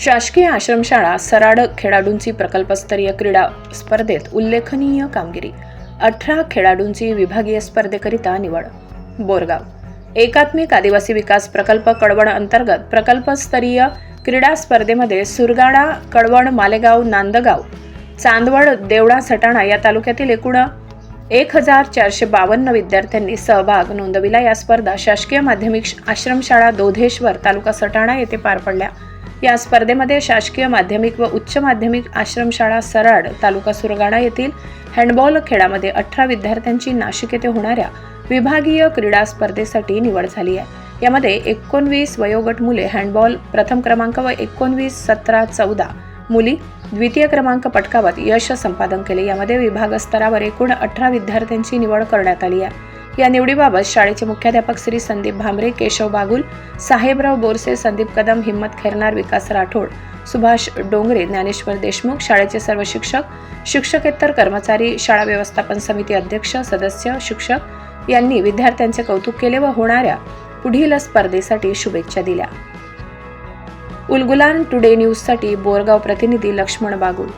शासकीय आश्रमशाळा सराड खेळाडूंची प्रकल्पस्तरीय क्रीडा स्पर्धेत उल्लेखनीय कामगिरी. अठरा खेळाडूंची विभागीय स्पर्धेकरिता निवड. बोरगाव. एकात्मिक आदिवासी विकास प्रकल्प कळवण अंतर्गत प्रकल्पस्तरीय क्रीडा स्पर्धेमध्ये सुरगाडा कळवण मालेगाव नांदगाव चांदवड देवडा सटाणा या तालुक्यातील एकूण एक हजार चारशे बावन्न विद्यार्थ्यांनी सहभाग नोंदविला. या स्पर्धा शासकीय माध्यमिक आश्रमशाळा दोधेश्वर तालुका सटाणा येथे पार पडल्या. या स्पर्धेमध्ये शासकीय माध्यमिक व उच्च माध्यमिक आश्रमशाळा सराड तालुका सुरगाणा येथील हँडबॉल खेळामध्ये अठरा विद्यार्थ्यांची नाशिक येथे होणाऱ्या विभागीय क्रीडा स्पर्धेसाठी निवड झाली आहे. यामध्ये एकोणवीस वयोगट मुले हँडबॉल प्रथम क्रमांक व एकोणवीस सतरा चौदा मुली द्वितीय क्रमांक पटकावत यश संपादन केले. यामध्ये विभाग स्तरावर एकूण अठरा विद्यार्थ्यांची निवड करण्यात आली आहे. या निवडीबाबत शाळेचे मुख्याध्यापक श्री संदीप भांबरे केशव बागुल साहेबराव बोरसे संदीप कदम हिम्मत खैरनार विकास राठोड सुभाष डोंगरे ज्ञानेश्वर देशमुख शाळेचे सर्व शिक्षक शिक्षकेतर कर्मचारी शाळा व्यवस्थापन समिती अध्यक्ष सदस्य शिक्षक यांनी विद्यार्थ्यांचे कौतुक केले व होणाऱ्या पुढील स्पर्धेसाठी शुभेच्छा दिल्या. उलगुलान टुडे न्यूजसाठी बोरगाव प्रतिनिधी लक्ष्मण बागुल.